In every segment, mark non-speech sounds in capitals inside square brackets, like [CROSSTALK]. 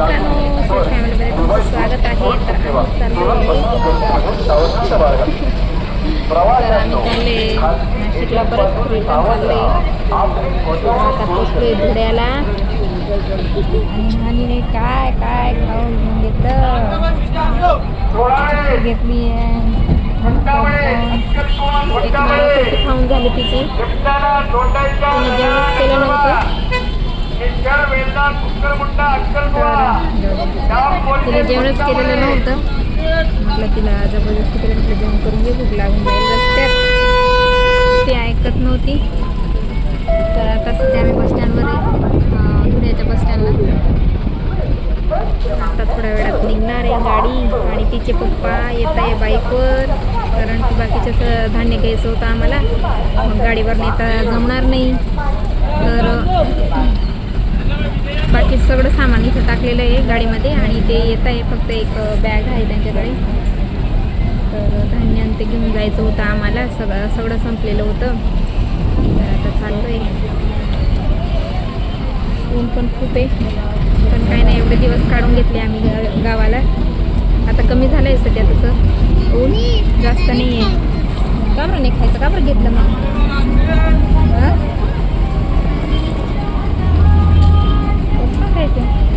मित्रांनो तुमचं स्वागत आहे तर आम्ही चाललो आहे. तर आम्ही चालले. नाशिकला परत रिटर्न चालले. आता पोचलोय आणि काय काय खाऊन घेऊन घेतलं घेतली खाऊन झाली तिची तिने जेवणच केलं नव्हतं तिला जेवणच केलेलं नव्हतं. म्हटलं तिला जबरदस्ती केलं म्हटलं जेवण करून घे भूक लागून जाईल रस्त्यात. ती ऐकत नव्हती. तर आता सध्या आम्ही बसस्टँडवर आहे. अं, धुळ्याच्या बसस्टँडला आता थोड्या वेळात निघणार आहे गाडी आणि तिचे पप्पा येत आहे बाईकवर कारण की बाकीचं धान्य घ्यायचं होतं आम्हाला. मग गाडीवर नेता जमणार नाही तर बाकी सगळं सामान इथं टाकलेलं आहे गाडीमध्ये आणि ते येत आहे फक्त एक बॅग आहे त्यांच्याकडे. तर धान्य ते घेऊन जायचं होतं आम्हाला. सगळं सगळं संपलेलं होतं. तर आता चाललो आहे ऊन पण खूप आहे. पण काही नाही एवढे दिवस काढून घेतले आम्ही गा गावाला. आता कमी झालं आहे सध्या तसं. ऊन जास्त नाही आहे का बरं नाही खायचं? का बरं घेतलं मग? हां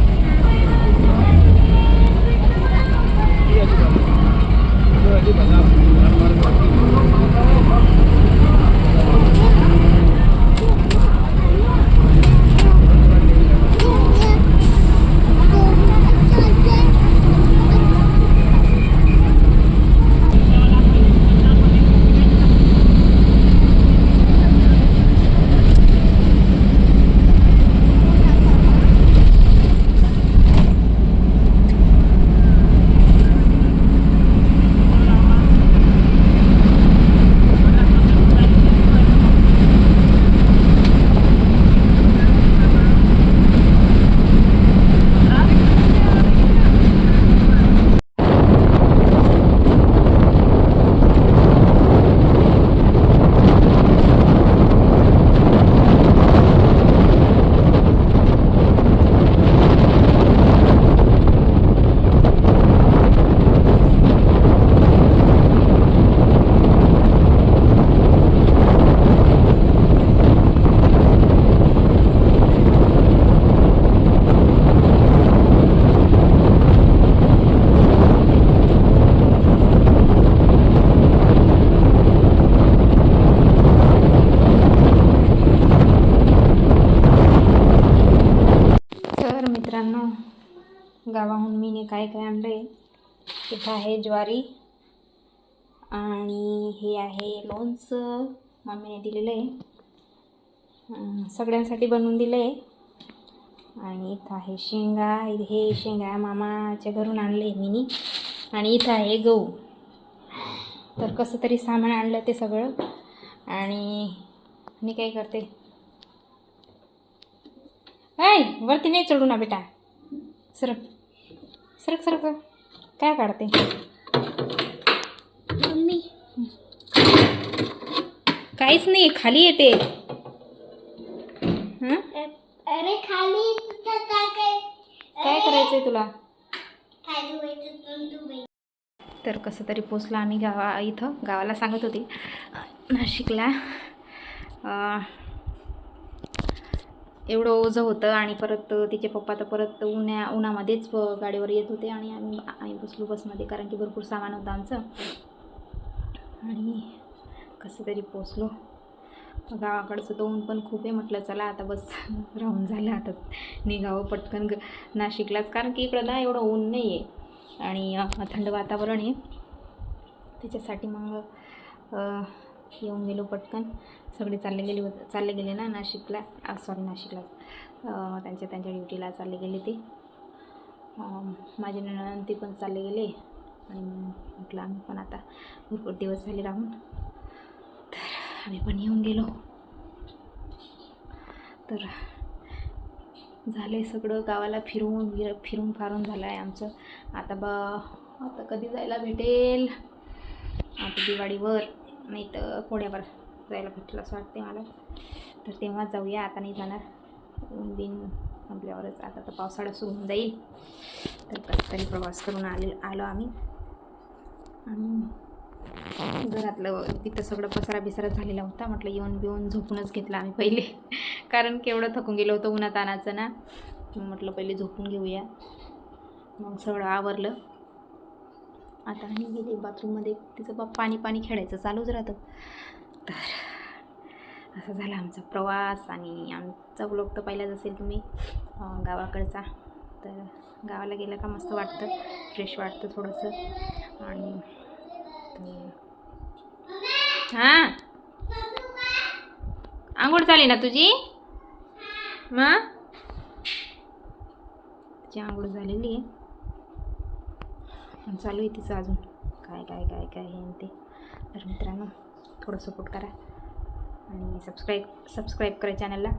गावाहून मीने काय काय आणलं आहे इथं आहे ज्वारी आणि हे आहे लोणचं. मम्मीने दिलेलं आहे सगळ्यांसाठी बनवून दिलं आहे आणि इथं आहे शेंगा हे शेंगा मामाच्या घरून आणलं आहे मीनी. आणि इथं आहे गहू. तर कसं तरी सामान आणलं ते सगळं. आणि मी काय करते? ऐ वरती नाही चढू ना बेटा. सर सरक सरक. काय काढते? मम्मी. काहीच नाही खाली येते. हं? अरे खाली काय करायचंय तुला? तर कसं तरी पोचलं आम्ही गावा इथं. गावाला सांगत होते. नाशिकला. एवढं ओझं होतं आणि परत तिचे पप्पा तर परत उन्हा उन्हामध्येच प- गाडीवर येत होते आणि आम्ही आम्ही बसलो बसमध्ये कारण की भरपूर सामान होतं आमचं. आणि कसं तरी पोचलो. गावाकडचं तर ऊन पण खूप आहे म्हटलं चला आता बस [LAUGHS] राहून झालं आता निघावं पटकन ग नाशिकलाच. कारण की इकडं ना एवढं ऊन नाही आहे आणि थंड वातावरण आहे. त्याच्यासाठी मग येऊन गेलो पटकन. सगळे चालले गेले होते चालले गेले ना नाशिकला. सॉरी नाशिकला. त्यांच्या त्यांच्या ड्युटीला चालले गेले ते. माझे नणंद ते पण चालले गेले. आणि म्हटलं आम्ही पण आता भरपूर दिवस झाले राहून. तर आम्ही पण येऊन गेलो. तर झाले सगळं. गावाला फिरून फिर फिरून फारून झालं आहे आमचं. आता बा आता कधी जायला भेटेल? आता दिवाळीवर. नाही तर पुण्यावर जायला भेटेल असं वाटते मला. तर तेव्हा जाऊया आता नाही जाणार. ऊन बिन संपल्यावरच आता तर पावसाळा सुरू होऊन जाईल. तर कसं तरी प्रवास करून आले आलो आम्ही. आणि घरातलं तिथं सगळं पसारा बिसारा झालेला होता. म्हटलं येऊन बिऊन झोपूनच घेतला आम्ही पहिले. कारण केवढं थकून गेलो होतो उन्हात ना. मग म्हटलं पहिले झोपून घेऊया. मग सगळं आवरलं. आता आणि गेले बाथरूममध्ये. तिचं बाप पाणी पाणी खेळायचं चालूच राहतं. तर असं झाला आमचा प्रवास आणि आमचा ब्लॉग तर पहिलाच असेल तुम्ही गावाकडचा. तर गावाला गेलं का मस्त वाटतं फ्रेश वाटतं थोडंसं. आणि हां? आंघोळ झाली ना तुझी? मग? तिची आंघोळ झालेली आहे. चालू आहे तिचं अजून. काय काय काय काय हे ते. तर मित्रांनो थोडं सपोर्ट करा. आणि सबस्क्राईब सबस्क्राईब करा चॅनलला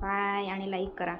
बाय आणि लाईक करा.